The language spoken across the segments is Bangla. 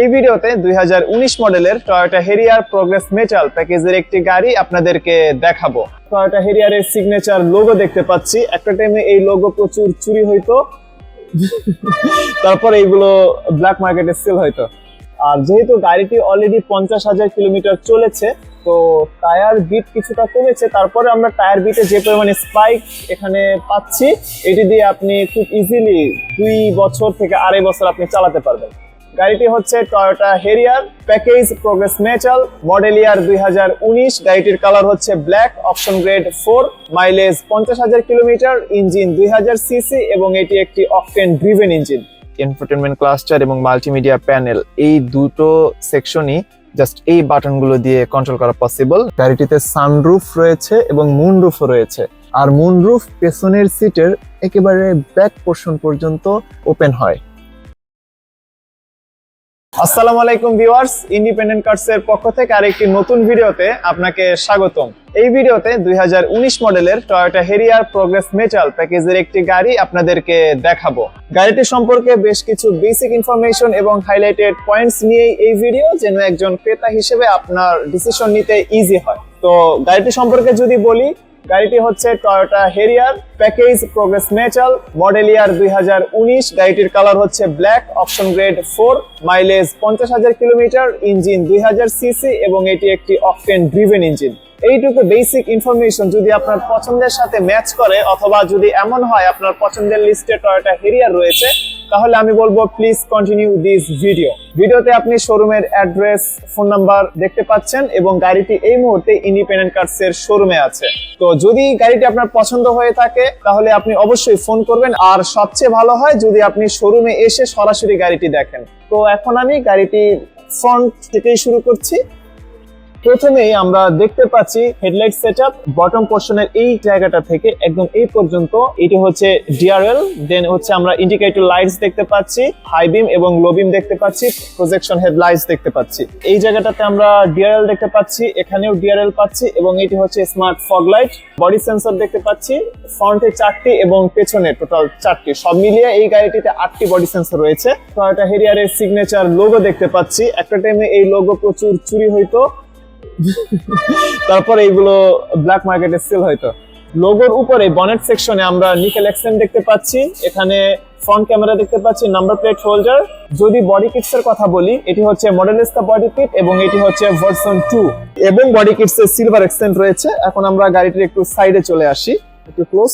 এই ভিডিওতে দুই হাজার উনিশ মডেলের টয়োটা হেরিয়ার প্রোগ্রেস মেটাল প্যাকেজের একটি গাড়ি আপনাদেরকে দেখাবো। টয়োটা হেরিয়ারের সিগনেচার লোগো দেখতে পাচ্ছি। একটা টাইমে এই লোগো প্রচুর চুরি হইতো। তারপর এইগুলো ব্ল্যাক মার্কেটে সেল হইতো। আর যেহেতু গাড়িটি অলরেডি পঞ্চাশ হাজার কিলোমিটার চলেছে, তো টায়ার বিট কিছুটা কমেছে। তারপরে আমরা টায়ার বিটে যে পরিমাণে স্পাইক এখানে পাচ্ছি, এটি দিয়ে আপনি খুব ইজিলি দুই বছর থেকে আড়াই বছর আপনি চালাতে পারবেন। গাড়িটি হচ্ছে Toyota Harrier package progress metal model year দুই গাড়িটির কালার হচ্ছে black option grade four mileage পঞ্চাশ হাজার কিলোমিটার ইঞ্জিন দুই হাজার সিসি এবং এটি একটি octane driven engine infotainment cluster এবং মাল্টিমিডিয়া প্যানেল এই দুটো সেকশনই জাস্ট এই বাটনগুলো দিয়ে কন্ট্রোল করা পসিবল গাড়িটিতে সানরুফ রয়েছে এবং মুনরুফও রয়েছে। আর মুনরুফ পেছনের সিটের একেবারে ব্যাক পোর্শন পর্যন্ত ওপেন হয়। আসসালামু আলাইকুম ভিউয়ার্স ইন্ডিপেন্ডেন্ট কার্স এর পক্ষ থেকে আরেকটি নতুন ভিডিওতে আপনাকে স্বাগতম। এই ভিডিওতে দুই মডেলের টয়োটা হেরিয়ার প্রোগ্রেস মেটাল প্যাকেজের একটি গাড়ি আপনাদেরকে দেখাবো। গাড়িটি সম্পর্কে বেশ কিছু বেসিক ইনফরমেশন এবং হাইলাইটেড পয়েন্টস নিয়েই এই ভিডিও যেন একজন ক্রেতা হিসেবে আপনার ডিসিশন নিতে ইজি হয়। তো গাড়িটি সম্পর্কে যদি বলি গাড়িটি হচ্ছে Toyota Harrier package progress metal model year দুই গাড়িটির কালার হচ্ছে black option grade four mileage পঞ্চাশ হাজার কিলোমিটার ইঞ্জিন দুই হাজার সিসি এবং এটি একটি অকটেন ড্রিভেন ইঞ্জিন এইটুকু বেসিক ইনফরমেশন যদি আপনার পছন্দের সাথে ম্যাচ করে অথবা যদি এমন হয় আপনার পছন্দের লিস্টে টয়োটা হেরিয়ার রয়েছে তাহলে আমি বলব প্লিজ কন্টিনিউ দিস ভিডিও ভিডিওতে আপনি শোরুমের অ্যাড্রেস ফোন নাম্বার দেখতে পাচ্ছেন এবং গাড়িটি এই মুহূর্তে ইন্ডিপেন্ডেন্ট কার্স এর শোরুমে আছে। তো যদি গাড়িটি আপনার পছন্দ হয়ে থাকে, তাহলে আপনি অবশ্যই ফোন করবেন। আর সবচেয়ে ভালো হয় যদি আপনি শোরুমে এসে সরাসরি গাড়িটি দেখেন। তো এখন আমি গাড়িটি ফ্রন্ট থেকেই শুরু করছি। প্রথমেই আমরা দেখতে পাচ্ছি হেডলাইট সেট সেটআপ বটম পোর্শনের এই জায়গাটা থেকে একদম এই পর্যন্ত। এটি হচ্ছে ডিআরএল দেন হচ্ছে আমরা ইন্ডিকেটর লাইটস দেখতে পাচ্ছি হাই বিম এবং লো বিম দেখতে পাচ্ছি প্রজেকশন হেডলাইটস দেখতে পাচ্ছি। এই জায়গাটাতে আমরা ডিআরএল দেখতে পাচ্ছি, এখানেও ডিআরএল পাচ্ছি এবং এটি হচ্ছে smart fog light body sensor দেখতে পাচ্ছি ফ্রন্টে চারটি এবং পেছনে টোটাল চারটি। সব মিলিয়ে এই গাড়িটিতে আটটি বডি সেন্সর রয়েছে। টয়োটা হেরিয়ারের সিগনেচার লোগো দেখতে পাচ্ছি। একটা টাইমে এই লোগো প্রচুর চুরি হইতো। তারপরে এইগুলো ব্ল্যাক মার্কেটে সেল হয়তো লোগোর উপরে বনেট সেকশনে আমরা নিকেল এক্সেন্ট দেখতে পাচ্ছি। এখানে ফ্রন্ট ক্যামেরা দেখতে পাচ্ছি নাম্বার প্লেট হোল্ডার যদি বডি কিটস এর কথা বলি, এটি হচ্ছে মডেলিস্তা বডি কিট এবং এটি হচ্ছে ভার্সন টু এবং বডি কিটস এর সিলভার এক্সেন্ট রয়েছে। এখন আমরা গাড়িটির একটু সাইডে চলে আসি, একটু ক্লোজ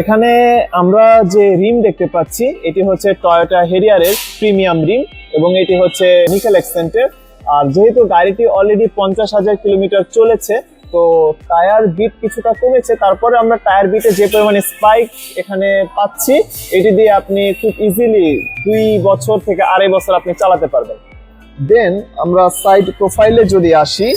এখানে আমরা যে রিম দেখতে পাচ্ছি, এটি হচ্ছে টয়োটা হেরিয়ারের প্রিমিয়াম রিম এবং এটি হচ্ছে নিকেল এক্সেন্টের আর যেহেতু গাড়িটি অলরেডি পঞ্চাশ হাজার কিলোমিটার চলেছে, তো টায়ার বিট কিছুটা কমেছে, তারপরে আমরা টায়ার বিটে যে পরিমাণে স্পাইক এখানে পাচ্ছি, এটি দিয়ে আপনি খুব ইজিলি দুই বছর থেকে আড়াই বছর আপনি চালাতে পারবেন। দেন আমরা সাইড প্রোফাইলে যদি আসি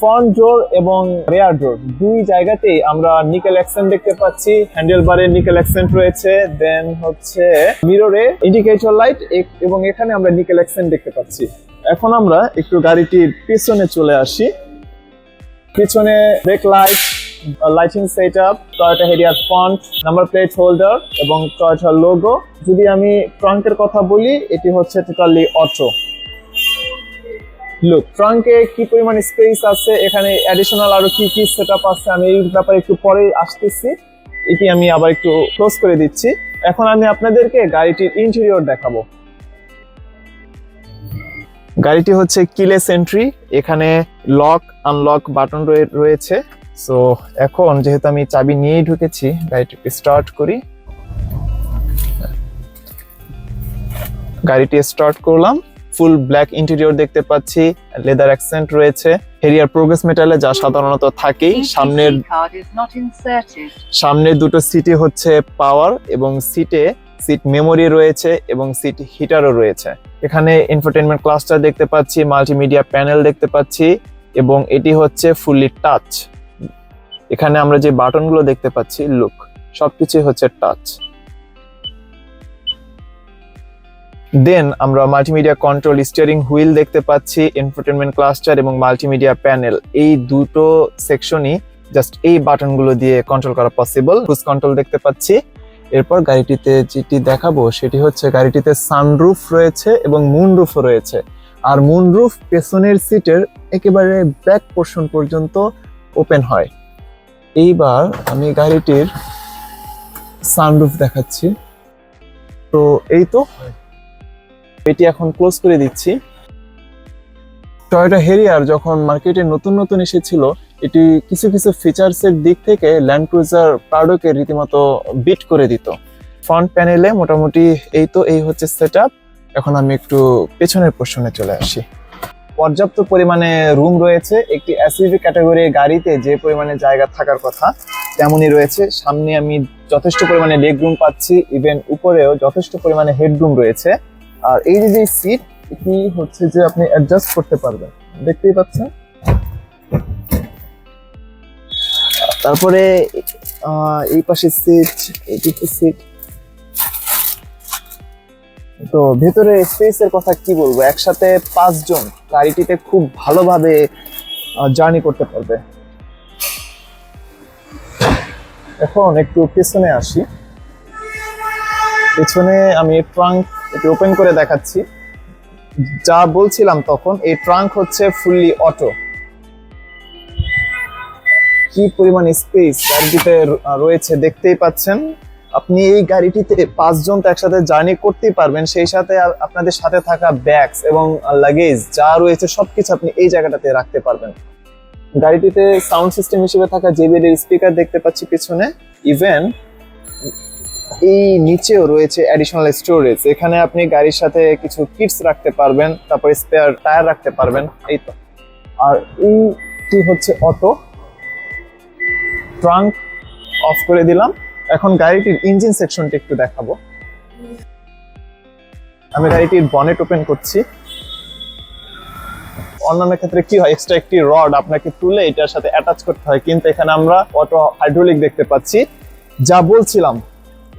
ফ্রন্ট ডোর এবং রেয়ার ডোর দুই জায়গাতেই আমরা নিকেল অ্যাক্সেন্ট দেখতে পাচ্ছি হ্যান্ডেল বারে নিকেল অ্যাক্সেন্ট রয়েছে দেন হচ্ছে মিররে ইন্ডিকেটর লাইট এবং এখানে আমরা নিকেল অ্যাক্সেন্ট দেখতে পাচ্ছি। এখন আমরা একটু গাড়িটির পিছনে চলে আসি। পিছনে brake light lighting set up Toyota Harrier font number plate holder এবং টয়োটা লোগো যদি আমি ট্রাঙ্কের কথা বলি, এটি হচ্ছে টোটালি অটো লুক ট্রাঙ্কে কি পরিমাণ স্পেস আছে? এখানে অ্যাডিশনাল আরও কি কি সেট আছে? আমি এই ব্যাপারে একটু পরে আসতেছি। এটি আমি আবার একটু ক্লোজ করে দিচ্ছি। এখন আমি আপনাদেরকে গাড়িটির ইন্টেরিয়র দেখাবো। গাড়িটি হচ্ছে কিলেস এন্ট্রি এখানে লক আনলক বাটন রয়েছে। সো এখন যেহেতু আমি চাবি নিয়েই ঢুকেছি গাড়িটিকে স্টার্ট করি। গাড়িটি স্টার্ট করলাম। ফুল ব্ল্যাক ইন্টেরিয়র দেখতে পাচ্ছি লেদার অ্যাকসেন্ট রয়েছে। হেরিয়ার প্রোগ্রেস মেটালে যা সাধারণত থাকেই সামনের. সামনের দুটো সিটি হচ্ছে পাওয়ার এবং সিটে সিট মেমোরি রয়েছে এবং সিট হিটারও রয়েছে। এখানে ইনফোটেনমেন্ট ক্লাস্টার দেখতে পাচ্ছি মাল্টিমিডিয়া প্যানেল দেখতে পাচ্ছি এবং এটি হচ্ছে ফুললি টাচ এখানে আমরা যে বাটনগুলো দেখতে পাচ্ছি লুক সবকিছুই হচ্ছে টাচ দেন আমরা মাল্টিমিডিয়া কন্ট্রোল স্টিয়ারিং হুইল দেখতে পাচ্ছি ইনফোটেনমেন্ট ক্লাস্টার এবং মাল্টিমিডিয়া প্যানেল এই দুটো সেকশনই জাস্ট এই বাটনগুলো দিয়ে কন্ট্রোল করা পসিবল ক্রুজ কন্ট্রোল দেখতে পাচ্ছি। এরপর গাড়িটিতে যেটি দেখাবো সেটি হচ্ছে গাড়িটিতে সানরুফ রয়েছে এবং মুনরুফও রয়েছে। আর মুনরুফ পেছনের সিটের একেবারে ব্যাক পোর্শন পর্যন্ত ওপেন হয়। এইবার আমি গাড়িটির সানরুফ দেখাচ্ছি। তো এই তো, এটি এখন ক্লোজ করে দিচ্ছি। টয়োটা হেরিয়ার যখন মার্কেটে নতুন নতুন এসেছিল এটি কিছু কিছু ফিচার্সের দিক থেকে ল্যান্ড ক্রুজার প্রাডোকে রীতিমতো বিট করে দিত। ফ্রন্ট প্যানেলে মোটামুটি এই তো, এই হচ্ছে সেট এখন আমি একটু পেছনের পোর্শনে চলে আসি। পর্যাপ্ত পরিমাণে রুম রয়েছে। একটি এসইভি ক্যাটাগরি গাড়িতে যে পরিমাণে জায়গা থাকার কথা, তেমনই রয়েছে। সামনে আমি যথেষ্ট পরিমাণে লেগ রুম পাচ্ছি। ইভেন উপরেও যথেষ্ট পরিমাণে হেডরুম রয়েছে। আর এই যে সিট এটি হচ্ছে যে আপনি অ্যাডজাস্ট করতে পারবেন। দেখতেই পাচ্ছেন? তারপরে এই পাশে সিট এদিকে সিট তো ভেতরে স্পেসের কথা কি বলব? একসাথে পাঁচজন গাড়িটিতে খুব ভালোভাবে জার্নি করতে পারবে। এখন একটু পেছনে আসি। পেছনে আমি ট্রাঙ্ক একটু ওপেন করে দেখাচ্ছি। যা বলছিলাম তখন, এই ট্রাঙ্ক হচ্ছে ফুললি অটো কি পরিমাণ স্পেস গাড়িটিতে রয়েছে দেখতেই পাচ্ছেন। আপনি এই গাড়িটিতে পাঁচজন তো একসাথে জার্নি করতেই পারবেন, সেই সাথে আপনাদের সাথে থাকা ব্যাগস এবং লাগেজ যা রয়েছে সবকিছু আপনি এই জায়গাটাতে রাখতে পারবেন। গাড়িটিতে সাউন্ড সিস্টেম হিসেবে থাকা জেবিএল এর স্পিকার দেখতে পাচ্ছি পিছনে। ইভেন এই নিচেও রয়েছে অ্যাডিশনাল স্টোরেজ এখানে আপনি গাড়ির সাথে কিছু কিটস রাখতে পারবেন, তারপর স্পেয়ার টায়ার রাখতে পারবেন, এই তো। আর এইটি হচ্ছে অটো ট্রাঙ্ক অফ করে দিলাম। এখন গাড়িটির ইঞ্জিন সেকশনটা একটু দেখাবো। আমি গাড়িটির বনেট ওপেন করছি। অন্যান্য ক্ষেত্রে কি হয় এক্সট্রা একটি রড আপনাকে তুলে এটার সাথে অ্যাটাচ করতে হয়। কিন্তু এখানে আমরা অটো হাইড্রোলিক দেখতে পাচ্ছি। যা বলছিলাম,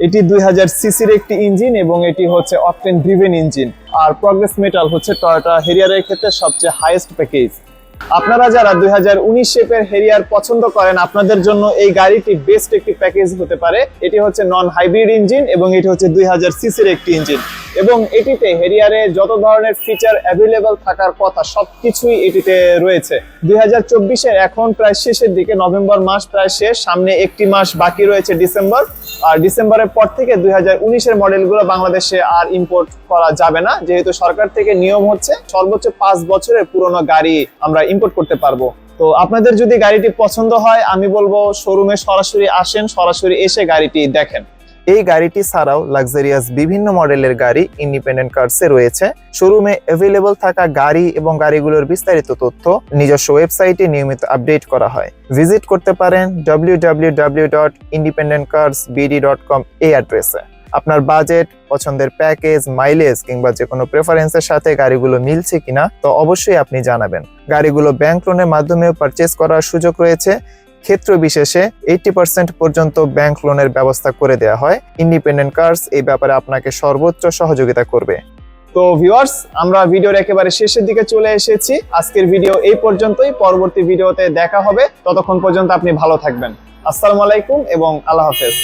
এটি দুই হাজার সিসির একটি ইঞ্জিন এবং এটি হচ্ছে অকটেন ড্রিভেন ইঞ্জিন আর প্রগ্রেস মেটাল হচ্ছে টয়োটা হেরিয়ারের ক্ষেত্রে সবচেয়ে হাইয়েস্ট প্যাকেজ আপনারা যারা দুই হাজার উনিশ শেপের হেরিয়ার পছন্দ করেন, আপনাদের জন্য এই গাড়িটি বেস্ট একটি প্যাকেজ হতে পারে। এটি হচ্ছে নন হাইব্রিড ইঞ্জিন এবং এটি হচ্ছে দুই হাজার সিসির একটি ইঞ্জিন এবং এটিতে হেরিয়ারে যত ধরনের ফিচার অ্যাভেলেবল থাকার কথা, সবকিছুই এটিতে রয়েছে। দুই হাজার এখন প্রায় শেষের দিকে, নভেম্বর মাস প্রায় শেষ, সামনে একটি মাস বাকি রয়েছে ডিসেম্বর। ডিসেম্বরের পর থেকে দুই হাজার উনিশের মডেলগুলো বাংলাদেশে আর ইম্পোর্ট করা যাবে না। যেহেতু সরকার থেকে নিয়ম হচ্ছে সর্বোচ্চ পাঁচ বছরের পুরনো গাড়ি আমরা ইম্পোর্ট করতে পারব। তো আপনাদের যদি গাড়িটি পছন্দ হয়, আমি বলব শোরুমে সরাসরি আসেন, সরাসরি এসে গাড়িটি দেখেন। এই গাড়িটি ছাড়াও লাক্সারিয়াস বিভিন্ন মডেলের গাড়ি ইন্ডিপেন্ডেন্ট কার্সে রয়েছে। শোরুমে অ্যাভেলেবল থাকা গাড়ি এবং গাড়িগুলোর বিস্তারিত তথ্য নিজস্ব ওয়েবসাইটে নিয়মিত আপডেট করা হয়। ভিজিট করতে পারেন www.independentcarsbd.com dot independent cars BD dot com এই অ্যাড্রেসে আপনার বাজেট পছন্দের প্যাকেজ মাইলেজ কিংবা যে কোনো প্রেফারেন্সের সাথে গাড়িগুলো মিলছে কিনা, তো অবশ্যই আপনি জানাবেন। গাড়িগুলো ব্যাংক লোনের মাধ্যমেও পারচেজ করার সুযোগ রয়েছে। ক্ষেত্র বিশেষে এইটি পার্সেন্ট পর্যন্ত ব্যাংক লোনের ব্যবস্থা করে দেওয়া হয়। ইন্ডিপেন্ডেন্ট কার্স এই ব্যাপারে আপনাকে সর্বোচ্চ সহযোগিতা করবে। তো ভিউয়ার্স আমরা ভিডিওর একেবারে শেষের দিকে চলে এসেছি। আজকের ভিডিও এই পর্যন্তই। পরবর্তী ভিডিওতে দেখা হবে। ততক্ষণ পর্যন্ত আপনি ভালো থাকবেন। আসসালামু আলাইকুম এবং আল্লাহ হাফেজ।